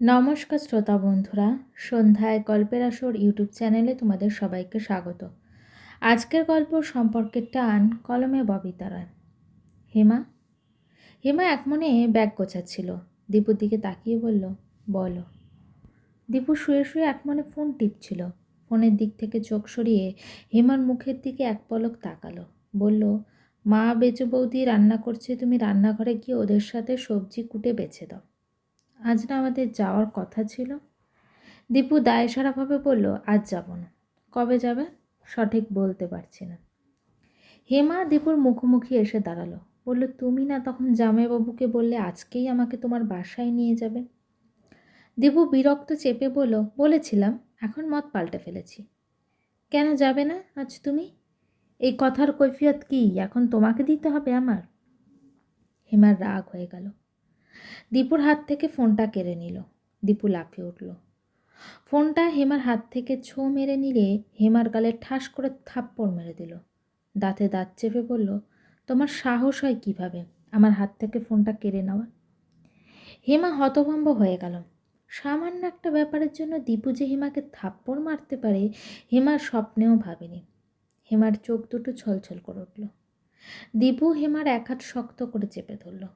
নমস্কার শ্রোতা বন্ধুরা, সন্ধ্যায় গল্পের আসর ইউটিউব চ্যানেলে তোমাদের সবাইকে স্বাগত। আজকের গল্প সম্পর্কে টান কলমে ববিতারায়। হেমা হেমা এক মনে ব্যাগ গোছাচ্ছিল। দীপুর দিকে তাকিয়ে বলল, বলো। দীপু শুয়ে শুয়ে এক মনে ফোন টিপছিল। ফোনের দিক থেকে চোখ সরিয়ে হেমার মুখের দিকে এক পলক তাকালো। বলল, মা, বেচু বৌদি রান্না করছে, তুমি রান্নাঘরে গিয়ে ওদের সাথে সবজি কুটে বেছে দাও। আজ না আমাদের যাওয়ার কথা ছিল। দীপু দায় সারাভাবে বলল, আজ যাব না। কবে যাবে? সঠিক বলতে পারছি না। হেমা দীপুর মুখোমুখি এসে দাঁড়াল। বলল, তুমি না তখন জামাইবাবুকে বললে আজকেই আমাকে তোমার বাসায় নিয়ে যাবে? দীপু বিরক্ত চেপে বলল, বলেছিলাম, এখন মত পাল্টে ফেলেছি। কেন যাবে না আজ তুমি? এই কথার কৈফিয়ত কি? এখন তোমাকে দিতে হবে আমার? হেমার রাগ হয়ে গেল। দীপুর হাত থেকে ফোনটা কেড়ে নিল। দীপু লাফিয়ে উঠল। ফোনটা হেমার হাত থেকে ছো মেরে নিলে হেমার গালে ঠাস করে থাপ্পড় মেরে দিল। দাঁতে দাঁত চেপে বলল, তোমার সাহস হয় কীভাবে আমার হাত থেকে ফোনটা কেড়ে নেওয়া হেমা হতভম্ব হয়ে গেল। সামান্য একটা ব্যাপারের জন্য দীপু যে হেমাকে থাপ্পড় মারতে পারে হেমার স্বপ্নেও ভাবেনি। হেমার চোখ দুটো ছলছল করে উঠল। দীপু হেমার এক হাত শক্ত করে চেপে ধরল।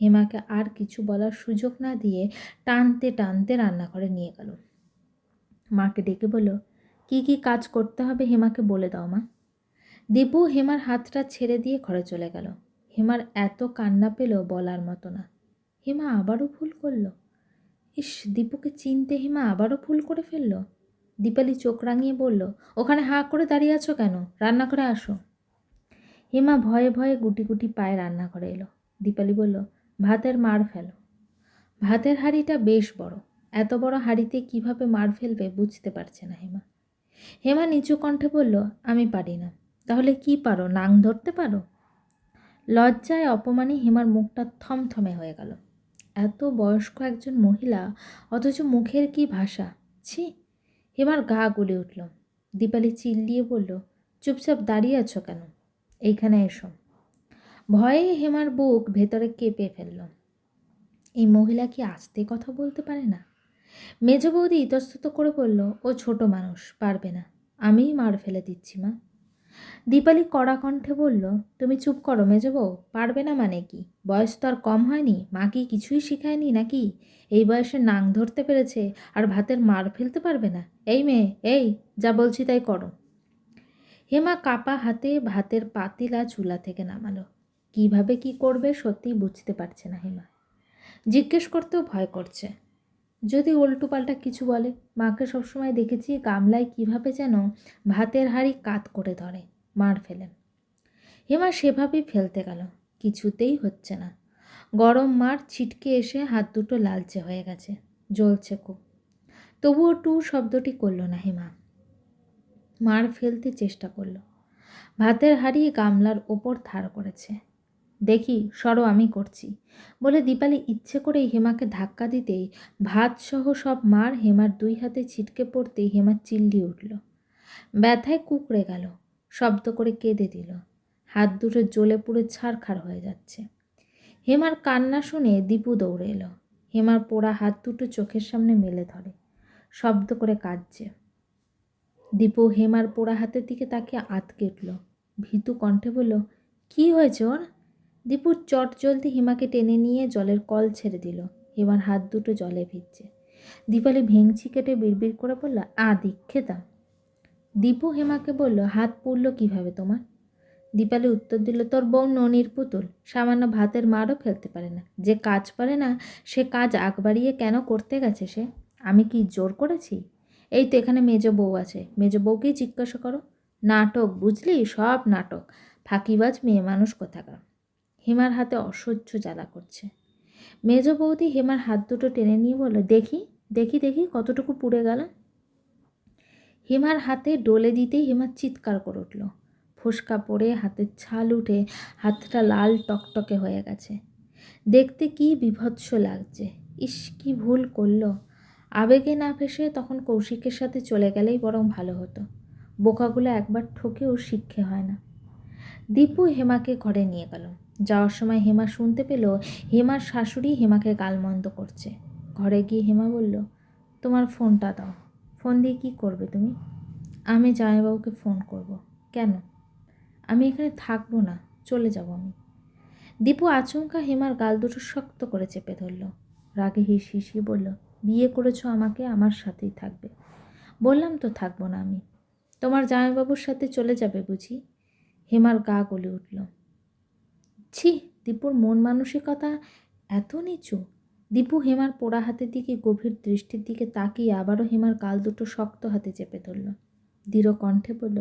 হেমাকে আর কিছু বলার সুযোগ না দিয়ে টানতে টানতে রান্নাঘরে নিয়ে গেল। মাকে ডেকে বলল, কি কি কাজ করতে হবে হেমাকে বলে দাও মা। দীপু হেমার হাতটা ছেড়ে দিয়ে ঘরে চলে গেল। হেমার এত কান্না পেল বলার মতো না। হেমা আবারও ভুল করল। ইস, দীপুকে চিনতে হেমা আবারও ভুল করে ফেলল। দীপালি চোখ রাঙিয়ে বলল, ওখানে হাঁ করে দাঁড়িয়ে আছো কেন? রান্নাঘরে আসো। হেমা ভয়ে ভয়ে গুটি গুটি পায়ে রান্নাঘরে এলো। দীপালি বলল ভাতের মার ফেলো। ভাতের হাঁড়িটা বেশ বড়। এত বড় হাঁড়িতে কীভাবে মার ফেলবে বুঝতে পারছে না হেমা। হেমা নিচু কণ্ঠে বলল, আমি পারি না। তাহলে কি পারো? নাং ধরতে পারো? লজ্জায় অপমানে হেমার মুখটা থমথমে হয়ে গেল। এত বয়স্ক একজন মহিলা, অথচ মুখের কি ভাষা? ছি! হেমার গা গলে উঠল। দীপালি চিল্লিয়ে বলল, চুপচাপ দাঁড়িয়ে আছো কেন? এইখানে এসো। ভয়ে হেমার বুক ভেতরে কেঁপে ফেলল। এই মহিলা কি আস্তে কথা বলতে পারে না? মেজ বৌদি ইতস্তত করে বলল, ও ছোট মানুষ, পারবে না। আমিই মার ফেলে দিচ্ছি, মা। দীপালি কড়া কণ্ঠে বলল, তুমি চুপ করো মেজ বউ, পারবে না মানে কি? বয়স তো আর কম হয়নি, মা কি কিছুই শিখায়নি নাকি? এই বয়সে নাং ধরতে পেরেছে, আর ভাতের মার ফেলতে পারবে না। এই মেয়ে, এই, যা বলছি তাই করো। হেমা কাপা হাতে ভাতের পাতিলা চুলা থেকে নামালো। কীভাবে কি করবে সত্যিই বুঝতে পারছে না হেমা। জিজ্ঞেস করতেও ভয় করছে। যদি উল্টোপাল্টা কিছু বলে, মাকে সবসময় দেখেছি গামলায় কীভাবে যেন ভাতের হাঁড়ি কাত করে ধরে, মার ফেলেন। হেমা সেভাবেই ফেলতে গেল, কিছুতেই হচ্ছে না। গরম মার ছিটকে এসে হাত দুটো লালচে হয়ে গেছে, জ্বলছে খুব। তবুও টু শব্দটি করল না হেমা। মার ফেলতে চেষ্টা করল। ভাতের হাঁড়ি গামলার ওপর ধার করেছে। দেখি, সরো আমি করছি। বলে দীপালি ইচ্ছে করেই হেমাকে ধাক্কা দিতেই ভাতসহ সব মার হেমার দুই হাতে ছিটকে পড়তেই হেমার চিল্লি উঠল। ব্যথায় কুকড়ে গেল, শব্দ করে কেঁদে দিল। হাত দুটো জ্বলে পুড়ে ছাড়খাড় হয়ে যাচ্ছে। হেমার কান্না শুনে দীপু দৌড়ে এলো। হেমার পোড়া হাত দুটো চোখের সামনে মেলে ধরে, শব্দ করে কাঁদছে। দীপু হেমার পোড়া হাতের দিকে তাকে আতকে উঠল। ভীতু কণ্ঠে বলল, কি হয়েছে ওর? দীপুর চট জলদি হিমাকে টেনে নিয়ে জলের কল ছেড়ে দিল। হিমার হাত দুটো জলে ভিজছে। দীপালি ভেংচি কেটে বিড়বিড় করে বলল, আ, দীক্ষেতা। দীপু হেমাকে বলল, হাত পুড়ল কীভাবে তোমার? দীপালি উত্তর দিল, তোর বউ ননির পুতুল। সামান্য ভাতের মারও ফেলতে পারে না। যে কাজ পারে না, সে কাজ আগ বাড়িয়ে কেন করতে গেছে সে? আমি কি জোর করেছি? এই তো এখানে মেজ বউ আছে। মেজ বউকেই জিজ্ঞাসা করো। নাটক, বুঝলি? সব নাটক। ফাঁকিবাজ মেয়ে মানুষ কোথাকার? হেমার হাতে অসহ্য জ্বালা করছে। মেজ বৌদি হেমার হাত দুটো টেনে নিয়ে বলল, দেখি দেখি দেখি কতটুকু পুড়ে গেল। হেমার হাতে ডলে দিতেই হেমার চিৎকার করে উঠল। ফোসকা পড়ে হাতের ছাল উঠে হাতটা লাল টকটকে হয়ে গেছে। দেখতে কি বিভৎস লাগছে। ইস, কি ভুল করল। আবেগে না ভেসে তখন কৌশিকের সাথে চলে গেলেই বরং ভালো হতো। বোকাগুলো একবার ঠকেও শিক্ষে হয় না। দীপু হেমাকে ঘরে নিয়ে গেল। যাওয়ার সময় হেমা শুনতে পেল হেমার শাশুড়ি হেমাকে গালমন্দ করছে। ঘরে গিয়ে হেমা বলল, তোমার ফোনটা দাও। ফোন দিয়ে কি করবে তুমি? আমি জামাইবাবুকে ফোন করব। কেন? আমি এখানে থাকব না। চলে যাব আমি। দীপু আচমকা হেমার গাল দুটো শক্ত করে চেপে ধরল। রাগে হিস হিসিয়ে বলল, বিয়ে করেছ আমাকে, আমার সাথেই থাকবে। বললাম তো থাকব না আমি। তোমার জামাইবাবুর সাথে চলে যাবে বুঝি? হেমার গা গলে উঠল। ছি, দীপুর মন মানসিকতা এত নিচু। দীপু হেমার পোড়া হাতের দিকে গভীর দৃষ্টির দিকে তাকিয়ে আবারও হেমার গাল দুটো শক্ত হাতে চেপে ধরল। দৃঢ় কণ্ঠে বলল,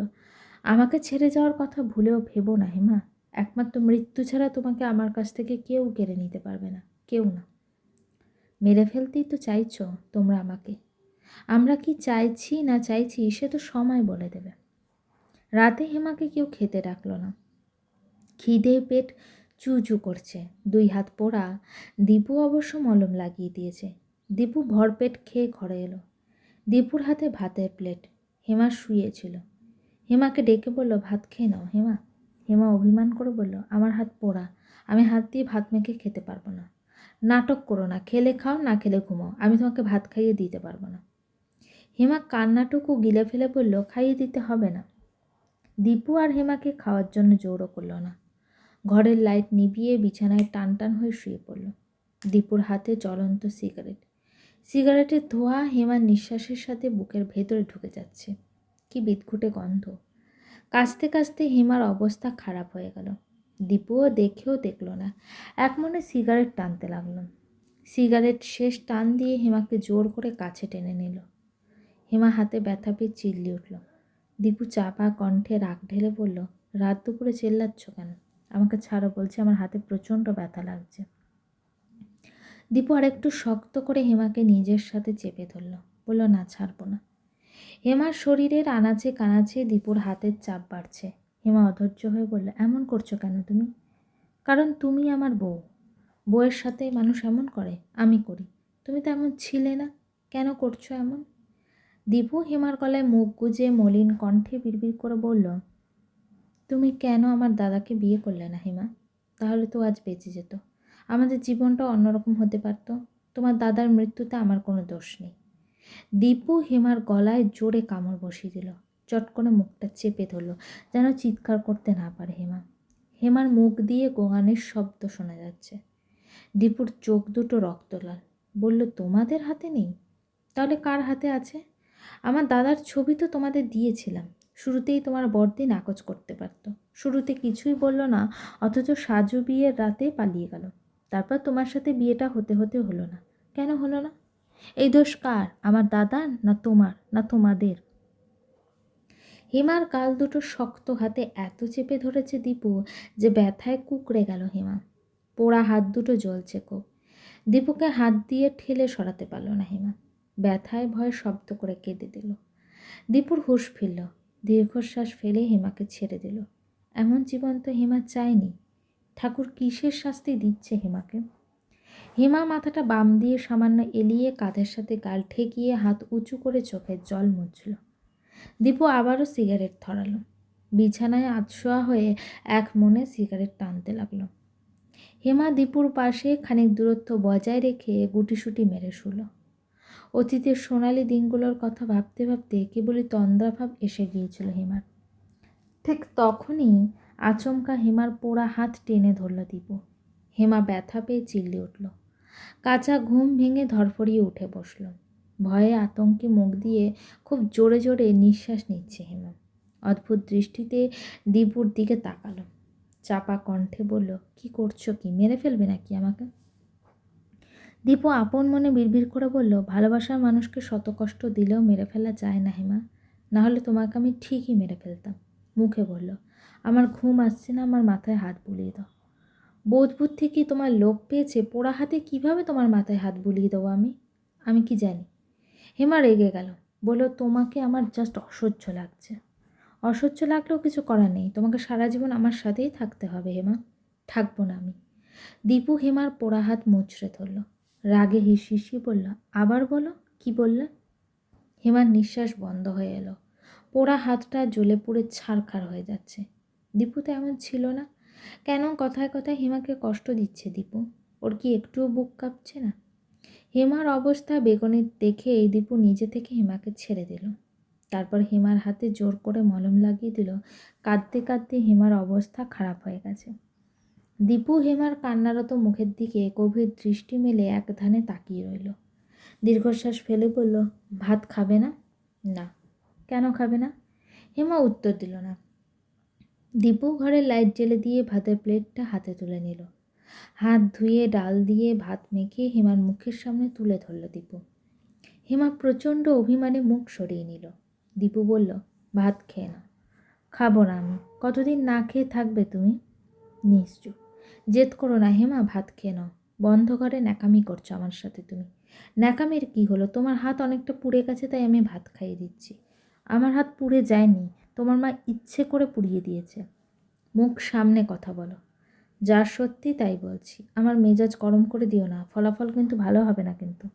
আমাকে ছেড়ে যাওয়ার কথা ভুলেও ভেবো না হেমা। একমাত্র মৃত্যু ছাড়া তোমাকে আমার কাছ থেকে কেউ কেড়ে নিতে পারবে না, কেউ না। মেরে ফেলতেই তো চাইছ তোমরা আমাকে। আমরা কি চাইছি না চাইছি সে তো সময় বলে দেবে। রাতে হেমাকে কেউ খেতে ডাকলো না। খিদে পেট চু চু করছে। দুই হাত পোড়া দীপু অবশ্য মলম লাগিয়ে দিয়েছে। দীপু ভরপেট খেয়ে ঘরে এলো। দীপুর হাতে ভাতের প্লেট। হেমা শুয়েছিল। হেমাকে ডেকে বলল, ভাত খেয়ে নাও, হেমা। হেমা অভিমান করে বলল, আমার হাত পোড়া, আমি হাত দিয়ে ভাত মেখে খেতে পারব না। নাটক করো না, খেলে খাও, না খেলে ঘুমাও, আমি তোমাকে ভাত খাইয়ে দিতে পারব না। হেমা কান্নাটুকু গিলে ফেলে বলল, খাইয়ে দিতে হবে না। দীপু আর হেমাকে খাওয়ার জন্য জোরও করল না। ঘরের লাইট নিভিয়ে বিছানায় টান টান হয়ে শুয়ে পড়ল। দীপুর হাতে জ্বলন্ত সিগারেট। সিগারেটের ধোঁয়া হেমার নিঃশ্বাসের সাথে বুকের ভেতরে ঢুকে যাচ্ছে। কি বিদঘুটে গন্ধ। কাঁচতে কাঁচতে হেমার অবস্থা খারাপ হয়ে গেল। দীপুও দেখেও দেখল না। এক মনে সিগারেট টানতে লাগল। সিগারেট শেষ টান দিয়ে হেমাকে জোর করে কাছে টেনে নিল। হেমা হাতে ব্যথা পেয়ে চিল্লি উঠল। দীপু চাপা কণ্ঠে রাগ ঢেলে বলল, রাত দুপুরে চেল্লাচ্ছ কেন? আমাকে ছাড়ো বলছে, আমার হাতে প্রচণ্ড ব্যথা লাগছে। দীপু আরেকটু শক্ত করে হেমাকে নিজের সাথে চেপে ধরল। বলল, না, ছাড়বো না। হেমার শরীরের আনাচে কানাচে দীপুর হাতের চাপ বাড়ছে। হেমা অধৈর্য হয়ে বলল, এমন করছ কেন তুমি? কারণ তুমি আমার বউ। বউয়ের সাথে মানুষ এমন করে, আমি করি। তুমি তো এমন ছিলে না। কেন করছ এমন? দীপু হেমার গলায় মুখ গুজে মলিন কণ্ঠে বিড়বিড় করে বলল তুমি কেন আমার দাদাকে বিয়ে করলে না হেমা? তাহলে তো আজ বেঁচে যেত। আমাদের জীবনটা অন্যরকম হতে পারতো। তোমার দাদার মৃত্যুতে আমার কোনো দোষ নেই। দীপু হেমার গলায় জোরে কামড় বসিয়ে দিল। চট করে মুখটা চেপে ধরল, যেন চিৎকার করতে না পারে হেমা। হেমার মুখ দিয়ে গোগানের শব্দ শোনা যাচ্ছে। দীপুর চোখ দুটো রক্তলাল। বলল, তোমাদের হাতে নেই? তাহলে কার হাতে আছে? আমার দাদার ছবি তো তোমাদের দিয়েছিলাম। শুরুতেই তোমার বর্দি নাকচ করতে পারত। শুরুতে কিছুই বলল না, অথচ সাজু বিয়ের রাতে পালিয়ে গেল। তারপর তোমার সাথে বিয়েটা হতে হতে হলো না। কেন হলো না? এই দোষ কার? আমার দাদার না তোমার, না তোমাদের? হেমার কাল দুটো শক্ত হাতে এত চেপে ধরেছে দীপু যে ব্যথায় কুকড়ে গেল হেমা। পোড়া হাত দুটো জ্বলছে কোপ দীপুকে হাত দিয়ে ঠেলে সরাতে পারল না হেমা। ব্যথায় ভয়ে শব্দ করে কেঁদে দিল। দীপুর হুঁশ ফিরল। দীর্ঘশ্বাস ফেলে হেমাকে ছেড়ে দিল। এমন জীবন তো হেমা চায়নি। ঠাকুর কিসের শাস্তি দিচ্ছে হেমাকে? হেমা মাথাটা বাম দিয়ে সামান্য এলিয়ে কাঁধের সাথে গাল ঠেকিয়ে হাত উঁচু করে চোখের জল মুছল। দীপু আবারও সিগারেট ধরালো। বিছানায় আতশোয়া হয়ে এক মনে সিগারেট টানতে লাগল। হেমা দীপুর পাশে খানিক দূরত্ব বজায় রেখে গুটিসুটি মেরে শুলো। অতীতের সোনালি দিনগুলোর কথা ভাবতে ভাবতে কেবলই তন্দ্রাভাব এসে গিয়েছিল হেমার। ঠিক তখনই আচমকা হেমার পোড়া হাত টেনে ধরল দীপু। হেমা ব্যথা পেয়ে চিল্লি উঠল। কাঁচা ঘুম ভেঙে ধরফড়িয়ে উঠে বসল। ভয়ে আতঙ্কে মুখ দিয়ে খুব জোরে জোরে নিঃশ্বাস নিচ্ছে হেমা। অদ্ভুত দৃষ্টিতে দীপুর দিকে তাকালো। চাপা কণ্ঠে বলল, কি করছ কি? মেরে ফেলবে নাকি আমাকে? দীপু আপন মনে বিড়বিড় করে বলল, ভালোবাসার মানুষকে শত কষ্ট দিলেও মেরে ফেলা যায় না হেমা। নাহলে তোমাকে আমি ঠিকই মেরে ফেলতাম। মুখে বলল, আমার ঘুম আসছে না, আমার মাথায় হাত বুলিয়ে দাও। বোধ বুদ্ধি কি তোমার লোক পেয়েছে? পোড়া হাতে কীভাবে তোমার মাথায় হাত বুলিয়ে দেবো আমি? আমি কি জানি? হেমা রেগে গেল, বলল, তোমাকে আমার জাস্ট অসহ্য লাগছে। অসহ্য লাগলেও কিছু করার নেই। তোমাকে সারা জীবন আমার সাথেই থাকতে হবে হেমা। থাকব না আমি। দীপু হেমার পোড়া হাত মুচড়ে ধরল। রাগে হিসিয়ে বলল, আবার বলো, কি বললে? হেমার নিঃশ্বাস বন্ধ হয়ে এলো। পোড়া হাতটা জ্বলে পুড়ে ছাড়খাড় হয়ে যাচ্ছে। দীপু তো এমন ছিল না। কেন কথায় কথায় হেমাকে কষ্ট দিচ্ছে দীপু? ওর কি একটুও বুক কাঁপছে না? হেমার অবস্থা বেগুনি দেখে এই দীপু নিজে থেকে হেমাকে ছেড়ে দিল। তারপর হেমার হাতে জোর করে মলম লাগিয়ে দিল। কাঁদতে কাঁদতে হেমার অবস্থা খারাপ হয়ে গেছে। দীপু হেমার কান্নারত মুখের দিকে গভীর দৃষ্টি মেলে এক ধানে তাকিয়ে রইল। দীর্ঘশ্বাস ফেলে বলল, ভাত খাবে না? না। কেন খাবে না? হেমা উত্তর দিল না। দীপু ঘরের লাইট জ্বেলে দিয়ে ভাতের প্লেটটা হাতে তুলে নিল। হাত ধুয়ে ডাল দিয়ে ভাত মেখে হেমার মুখের সামনে তুলে ধরল দীপু। হেমা প্রচণ্ড অভিমানে মুখ সরিয়ে নিল। দীপু বলল, ভাত খেয়ে না খাব না আমি। কতদিন না খেয়ে থাকবে তুমি? নিশ্চয় জেদ করো না হেমা, ভাত খেয়ে নাও। বন্ধ করে ন্যাকামি করছ আমার সাথে তুমি। ন্যাকামের কি হলো? তোমার হাত অনেকটা পুড়ে গেছে, তাই আমি ভাত খাইয়ে দিচ্ছি। আমার হাত পুড়ে যায়নি, তোমার মা ইচ্ছে করে পুড়িয়ে দিয়েছে। মুখ সামনে কথা বলো। যা সত্যি তাই বলছি। আমার মেজাজ গরম করে দিও না, ফলাফল কিন্তু ভালো হবে না কিন্তু।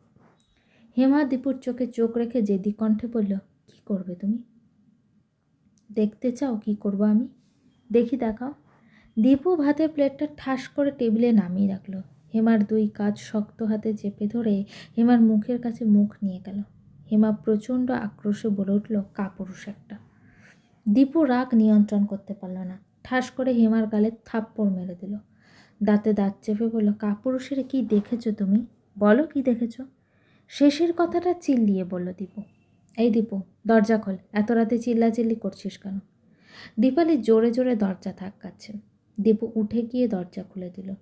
হেমা দীপুর চোখে চোখ রেখে জেদি কণ্ঠে বলল, কি করবে তুমি? দেখতে চাও কি করব আমি? দেখি দেখাও। দীপু ভাতের প্লেটটা ঠাস করে টেবিলে নামিয়ে রাখল। হেমার দুই কাজ শক্ত হাতে চেপে ধরে হেমার মুখের কাছে মুখ নিয়ে গেল। হেমা প্রচণ্ড আক্রোশে বলে উঠল, কাপুরুষ একটা। দীপু রাগ নিয়ন্ত্রণ করতে পারল না। ঠাস করে হেমার গালে থাপ্পড় মেরে দিল। দাঁতে দাঁত চেপে বলল, কাপুরুষের কি দেখেছ তুমি? বলো কি দেখেছ? শেষের কথাটা চিল্লিয়ে বলল দীপু, এই দীপু, দরজা খোল। এত রাতে চিল্লাচিল্লি করছিস কেন? দীপালি জোরে জোরে দরজা ধাক্কাচ্ছে। দীপু উঠে গিয়ে দরজা খুলে দিল।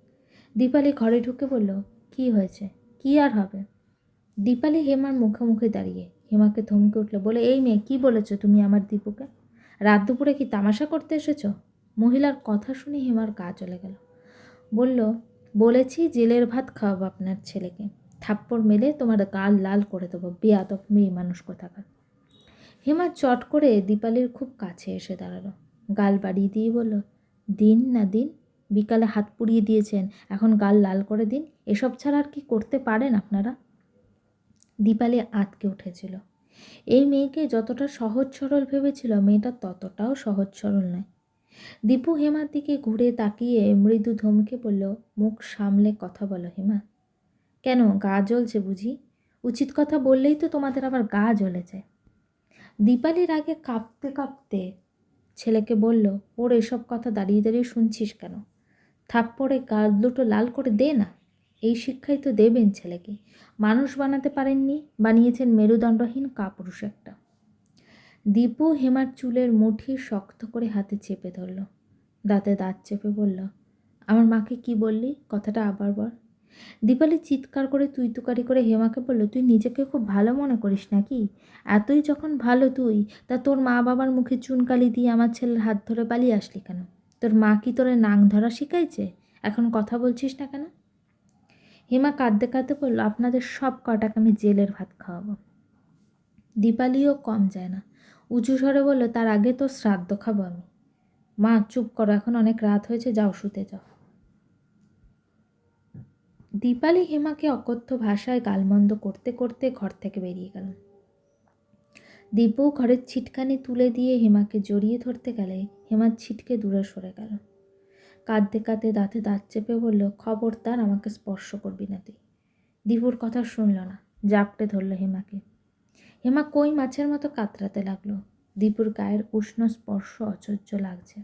দীপালি ঘরে ঢুকে বলল, কি হয়েছে? কি আর হবে? দীপালি হেমার মুখে মুখে দাঁড়িয়ে হেমাকে থমকে উঠল, বলে, এই মেয়ে, কি বলেছ তুমি আমার দীপুকে? রাত দুপুরে কি তামাশা করতে এসেছ? মহিলার কথা শুনে হেমার গা চলে গেল। বলল, বলেছি জেলের ভাত খাওয়াবো আপনার ছেলেকে। থাপ্পড় মেলে তোমার গাল লাল করে দেবো। বেয়াদব মেয়ে মানুষ কোথাকার? হেমা চট করে দীপালির খুব কাছে এসে দাঁড়াল। গাল বাড়িয়ে দিয়ে বলল দিন না দিন বিকালে হাত পুড়িয়ে দিয়েছেন, এখন গাল লাল করে দিন। এসব ছাড়া আর কি করতে পারেন আপনারা? দীপালি আতকে উঠেছিল। এই মেয়েকে যতটা সহজ সরল ভেবেছিল, মেয়েটা ততটাও সহজ সরল নয়। দীপু হেমার দিকে ঘুরে তাকিয়ে মৃদু ধমকে বলল, মুখ সামলে কথা বলো হেমা। কেন, গা জ্বলছে বুঝি? উচিত কথা বললেই তো তোমাদের আবার গা জ্বলে যায়। দীপালির আগে কাঁপতে কাঁপতে ছেলেকে বলল, ওর এসব কথা দাঁড়িয়ে দাঁড়িয়ে শুনছিস কেন? থাপ্পড়ে গাল দুটো লাল করে দে না। এই শিক্ষাই তো দেবেন ছেলেকে। মানুষ বানাতে পারেননি, বানিয়েছেন মেরুদণ্ডহীন কাপুরুষ একটা। দীপু হেমার চুলের মুঠি শক্ত করে হাতে চেপে ধরল। দাঁতে দাঁত চেপে বলল, আমার মাকে কি বললি? কথাটা আবার বল। দীপালি চিৎকার করে তুই তুকারি করে হেমাকে বলল, তুই নিজেকে খুব ভালো মনে করিস নাকি? এতই যখন ভালো তুই, তা তোর মা বাবার মুখে চুনকালি দিয়ে আমার ছেলের হাত ধরে পালিয়ে আসলি কেন? তোর মা কি তোরে নাং ধরা শিখাইছে? এখন কথা বলছিস না কেন? হেমা কাঁদতে কাঁদতে বলল, আপনাদের সব কটাকে আমি জেলের ভাত খাওয়াবো। দীপালিও কম যায় না। উঁচু স্বরে বলল, তার আগে তো শ্রাদ্ধ খাব আমি। মা, চুপ করো, এখন অনেক রাত হয়েছে, যাও, শুতে যাও। দীপালি হেমাকে অকথ্য ভাষায় গালমন্দ করতে করতে ঘর থেকে বেরিয়ে গেল। দীপু ঘরের ছিটকানি তুলে দিয়ে হেমাকে জড়িয়ে ধরতে গেলে হেমার ছিটকে দূরে সরে গেল। কাঁদতে কাঁদতে দাঁতে দাঁত চেপে বলল, খবরদার, আমাকে স্পর্শ করবি না তুই। দীপুর কথা শুনল না, জাপটে ধরল হেমাকে। হেমা কই মাছের মতো কাতরাতে লাগল। দীপুর গায়ের উষ্ণ স্পর্শ অচর্য লাগছে।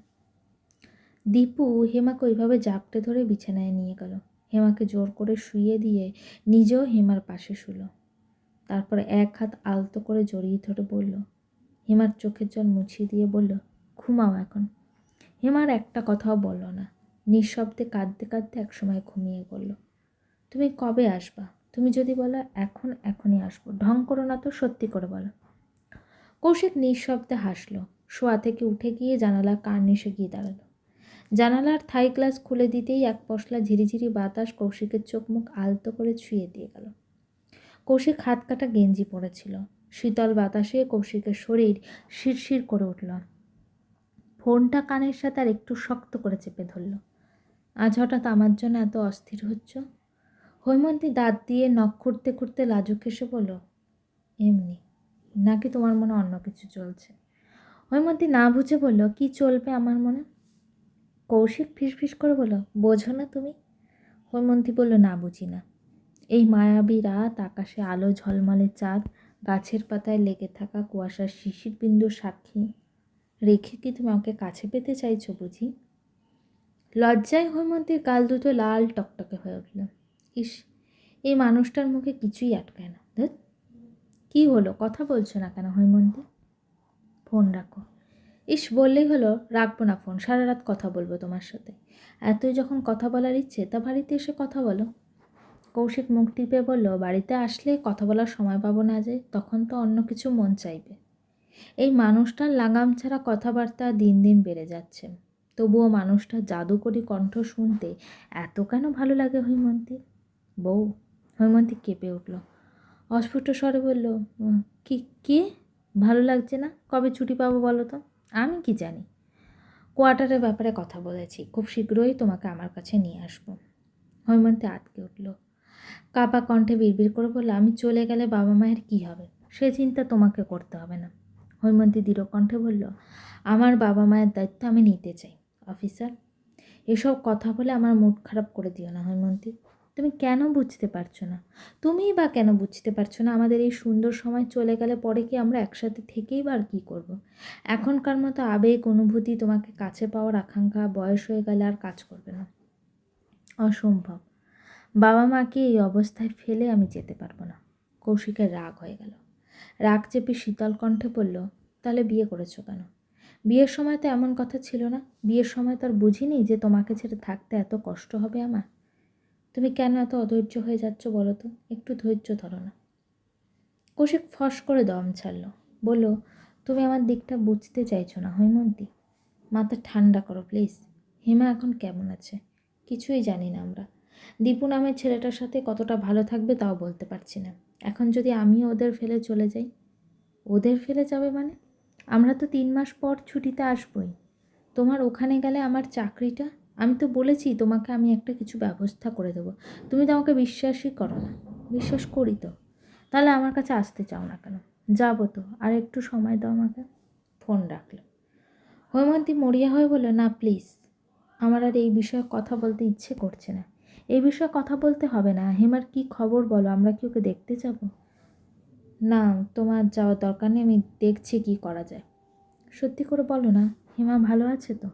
দীপু হেমাকে ওইভাবে জাপটে ধরে বিছানায় নিয়ে গেল। হেমাকে জোর করে শুয়ে দিয়ে নিজেও হেমার পাশে শুলো। তারপর এক হাত আলতো করে জড়িয়ে ধরে বলল, হেমার চোখের জল মুছিয়ে দিয়ে বলল, ঘুমাও এখন। হেমার একটা কথাও বলল না, নিঃশব্দে কাঁদতে কাঁদতে একসময় ঘুমিয়ে পড়ল। তুমি কবে আসবা? তুমি যদি বলো, এখন, এখনই আসব। ঢং করো না তো, সত্যি করে বলো। কৌশিক নিঃশব্দে হাসলো, শোয়া থেকে উঠে গিয়ে জানালা কার্নিশে গিয়ে দাঁড়াল। জানালার থাই গ্লাস খুলে দিতেই এক পশলা ঝিরিঝিরি বাতাস কৌশিকের চোখ মুখ আলতো করে ছুঁয়ে দিয়ে গেল। কৌশিক হাত কাটা গেঞ্জি পরেছিল। শীতল বাতাসে কৌশিকের শরীর শিরশির করে উঠল। ফোনটা কানের সাথে আর একটু শক্ত করে চেপে ধরল। আজ হঠাৎ আমার জন্য এত অস্থির হচ্ছ? হৈমন্তী দাঁত দিয়ে নখ খুঁড়তে খুঁড়তে লাজুক এসে বলল, এমনি, নাকি তোমার মনে অন্য কিছু চলছে? হৈমন্তী না বুঝে বলল, কি চলবে আমার মনে? কৌশিক ফিসফিস করে বলল, বোঝো না তুমি? হৈমন্তী বলল, না, বুঝি না। এই মায়াবী রাত, আকাশে আলো, ঝলমলে চাঁদ, গাছের পাতায় লেগে থাকা কুয়াশার শিশির বিন্দুর সাক্ষী। রেখে কি তুমি আমাকে কাছে পেতে চাইছো, বুঝি? লজ্জায় হৈমন্তীর গাল দুটো লাল টকটকে হয়ে উঠল। ইস, এই মানুষটার মুখে কিছুই আটকায় না। কী হলো? কথা বলছো না কেন হৈমন্তী ফোন রাখো। ইস বললেই হলো রাখব না ফোন সারা রাত কথা বলব তোমার সাথে। এতই যখন কথা বলার ইচ্ছে তা বাড়িতে এসে কথা বলো। কৌশিক মুখ টিপে বলল বাড়িতে আসলে কথা বলার সময় পাবো না যে তখন তো অন্য কিছু মন চাইবে। এই মানুষটার লাগাম ছাড়া কথাবার্তা দিন দিন বেড়ে যাচ্ছে। তবুও মানুষটার জাদুকরি কণ্ঠ শুনতে এত কেন ভালো লাগে হৈমন্তী? বউ হৈমন্তী কেঁপে উঠল। অস্ফুট স্বরে বলল "উম, কি কে? ভালো লাগছে না? কবে ছুটি পাবো বলো তো? আমি কি জানি? কোয়ার্টারের ব্যাপারে কথা বলেছি। খুব শীঘ্রই তোমাকে আমার কাছে নিয়ে আসব। হৈমন্তী আটকে উঠল। কাপা কণ্ঠে বিড়বিড় করে বলল, আমি চলে গেলে বাবা মায়ের কী হবে? সে চিন্তা তোমাকে করতে হবে না। হৈমন্তী দৃঢ় কণ্ঠে বলল, আমার বাবা মায়ের দায়িত্ব আমি নিতে চাই। অফিসার, এসব কথা বলে আমার মুড খারাপ করে দিও না, হৈমন্তী। তুমি কেন বুঝতে পারছ না? তুমিই বা কেন বুঝতে পারছ না? আমাদের এই সুন্দর সময় চলে গেলে পরে কি আমরা একসাথে থেকেই বা আর কী করব? এখনকার মতো আবেগ, অনুভূতি তোমাকে কাছে পাওয়ার আকাঙ্ক্ষা, বয়স হয়ে গেলে আর কাজ করবে না। অসম্ভব। বাবা মাকে এই অবস্থায় ফেলে আমি যেতে পারব না। কৌশিকের রাগ হয়ে গেল। রাগ চেপে শীতল কণ্ঠে বলল, তাহলে বিয়ে করেছ কেন? বিয়ের সময় তো এমন কথা ছিল না। বিয়ের সময় তো আর বুঝিনি যে তোমাকে ছেড়ে থাকতে এত কষ্ট হবে আমার? তুমি কেন এত অধৈর্য হয়ে যাচ্ছ বলো তো? একটু ধৈর্য ধরো না। কৌশিক ফস করে দম ছাড়ল। বলল, তুমি আমার দিকটা বুঝতে চাইছো না, হৈমন্তী। মাথা ঠান্ডা করো, প্লিজ। হেমা এখন কেমন আছে? কিছুই জানি না আমরা। দীপু নামের ছেলেটার সাথে কতটা ভালো থাকবে তাও বলতে পারছি না। এখন যদি আমিও ওদের ফেলে চলে যাই? ওদের ফেলে যাবে মানে? আমরা তো তিন মাস পর ছুটিতে আসবই। তোমার ওখানে গেলে আমার চাকরিটা আমি তো বলেছি তোমাকে আমি একটা কিছু ব্যবস্থা করে দেবো। তুমি তো আমাকে বিশ্বাসই করো না। বিশ্বাস করি তো। তাহলে আমার কাছে আসতে চাও না কেন? যাব তো। আর একটু সময় দাও আমাকে। ফোন রাখল। হৈমন্তী মরিয়া হয়ে বলল, না প্লিজ আমার আর এই বিষয়ে কথা বলতে ইচ্ছে করছে না। এই বিষয়ে কথা বলতে হবে না। হেমার কি খবর বলো? আমরা কি ওকে দেখতে যাব? না, তোমার যাওয়ার দরকার নেই। আমি দেখছি কি করা যায়। সত্যি করে বলো না, হেমা ভালো আছে তো?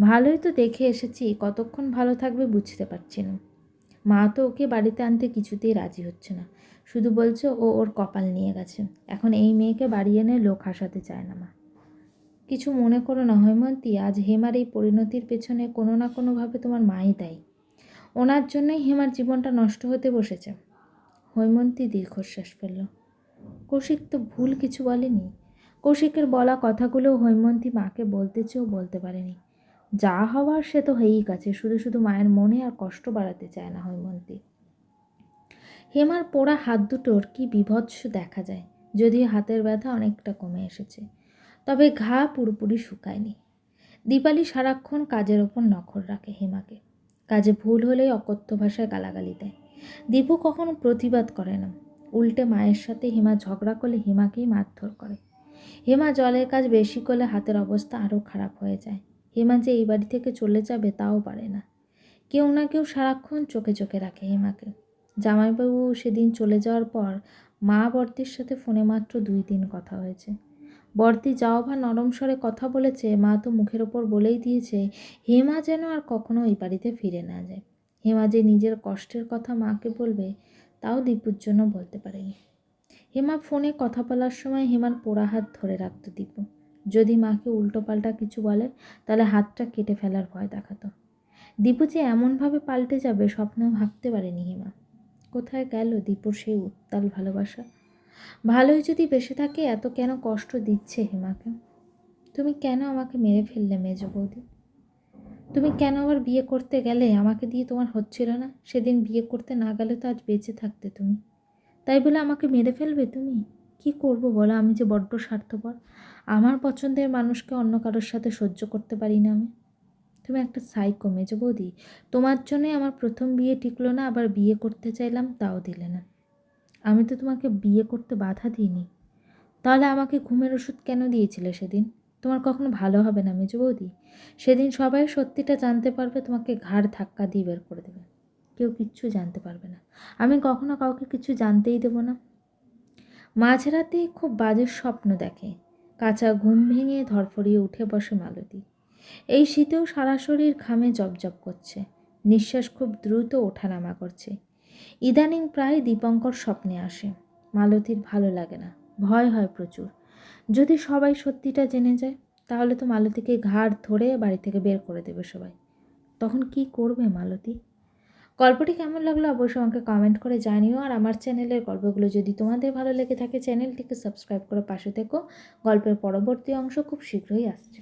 ভালোই তো দেখে এসেছি, কতক্ষণ ভালো থাকবে বুঝতে পারছি না। মা তো ওকে বাড়িতে আনতে কিছুতেই রাজি হচ্ছে না। শুধু বলছে ও ওর কপাল নিয়ে গেছে। এখন এই মেয়েকে বাড়ি এনে লোক হাসাতে চায় না মা। কিছু মনে করো না হৈমন্তী, আজ হেমার এই পরিণতির পেছনে কোনো না কোনোভাবে তোমার মাই দায়ী। ওনার জন্যই হেমার জীবনটা নষ্ট হতে বসেছে। হৈমন্তী দীর্ঘশ্বাস ফেলল। কৌশিক তো ভুল কিছু বলেনি। কৌশিকের বলা কথাগুলো হৈমন্তী মাকে বলতে চেয়েও বলতে পারেনি। যা হওয়ার সে তো হয়েই গেছে, শুধু শুধু মায়ের মনে আর কষ্ট বাড়াতে চায় না হৈমন্তী। হেমার পোড়া হাত দুটোর কি বিভৎস দেখা যায়, যদিও হাতের ব্যথা অনেকটা কমে এসেছে। তবে ঘা পুরোপুরি শুকায়নি। দীপালি সারাক্ষণ কাজের ওপর নখর রাখে হেমাকে। কাজে ভুল হলেই অকথ্য ভাষায় গালাগালি দেয়। দীপু কখনো প্রতিবাদ করে না। উল্টে মায়ের সাথে হেমা ঝগড়া করলে হেমাকেই মারধর করে। হেমা জলের কাজ বেশি করলে হাতের অবস্থা আরও খারাপ হয়ে যায়। হেমা যে এই বাড়ি থেকে চলে যাবে তাও পারে না। কেউ না কেউ সারাক্ষণ চোখে চোখে রাখে হেমাকে। জামাইবাবু সেদিন চলে যাওয়ার পর মা বর্তির সাথে ফোনে মাত্র দুই দিন কথা হয়েছে। বর্তি যাও বা নরম স্বরে কথা বলেছে, মা তো মুখের ওপর বলেই দিয়েছে, হেমা যেন আর কখনো এই বাড়িতে ফিরে না যায়। হেমা যে নিজের কষ্টের কথা মাকে বলবে, তাও দীপুর জন্য বলতে পারেনি। হেমা ফোনে কথা বলার সময় হেমার পোড়া হাত ধরে রাখতো দীপু। যদি মাকে উল্টোপাল্টা কিছু বলে, তাহলে হাতটা কেটে ফেলার ভয় দেখাতো। দীপু যে এমনভাবে পাল্টে যাবে স্বপ্নেও ভাবতে পারেনি হিমা। কোথায় গেল দীপুর সেই উত্তাল ভালোবাসা? ভালোই যদি বেসে থাকে, এত কেন কষ্ট দিচ্ছে হিমাকে? তুমি কেন আমাকে মেরে ফেললে মেজ বৌদি? তুমি কেন আবার বিয়ে করতে গেলে আমাকে দিয়ে তোমার হচ্ছিল না? সেদিন বিয়ে করতে না গেলে তো আজ বেঁচে থাকতে তুমি। তাই বলে আমাকে মেরে ফেলবে তুমি? কি করব বলো, আমি যে বড্ড স্বার্থপর। আমার পছন্দের মানুষকে অন্য কারোর সাথে সহ্য করতে পারি না আমি। তুমি একটা সাইকো মেজ বৌদি। তোমার জন্যই আমার প্রথম বিয়ে টিকলো না, আবার বিয়ে করতে চাইলাম, তাও দিলে না। আমি তো তোমাকে বিয়ে করতে বাধা দিইনি। তাহলে আমাকে ঘুমের ওষুধ কেন দিয়েছিলে সেদিন? তোমার কখনো ভালো হবে না মেজো বৌদি। সেদিন সবাই সত্যিটা জানতে পারবে, তোমাকে ঘাড় ধাক্কা দিয়ে বের করে দেবে। কেউ কিচ্ছু জানতে পারবে না। আমি কখনো কাউকে কিছু জানতেই দেবো না। মাঝরাতে খুব বাজে স্বপ্ন দেখে। কাঁচা ঘুম ভেঙে ধরফরিয়ে উঠে বসে মালতী। এই শীতেও সারা শরীর ঘামে জবজব করছে। নিঃশ্বাস খুব দ্রুত ওঠানামা করছে। ইদানিং প্রায় দীপঙ্কর স্বপ্নে আসে। মালতীর ভালো লাগে না। ভয় হয় প্রচুর। যদি সবাই সত্যিটা জেনে যায়, তাহলে তো মালতীকে ঘাড় ধরে বাড়ি থেকে বের করে দেবে সবাই। তখন কি করবে মালতী? গল্পটি কেমন লাগল অবশ্যই আমাকে কমেন্ট করে জানিও। আর আমার চ্যানেলের গল্পগুলো যদি তোমাদের ভালো লেগে থাকে, চ্যানেলটিকে সাবস্ক্রাইব করে পাশে থেকো। গল্পের পরবর্তী অংশ খুব শীঘ্রই আসছে।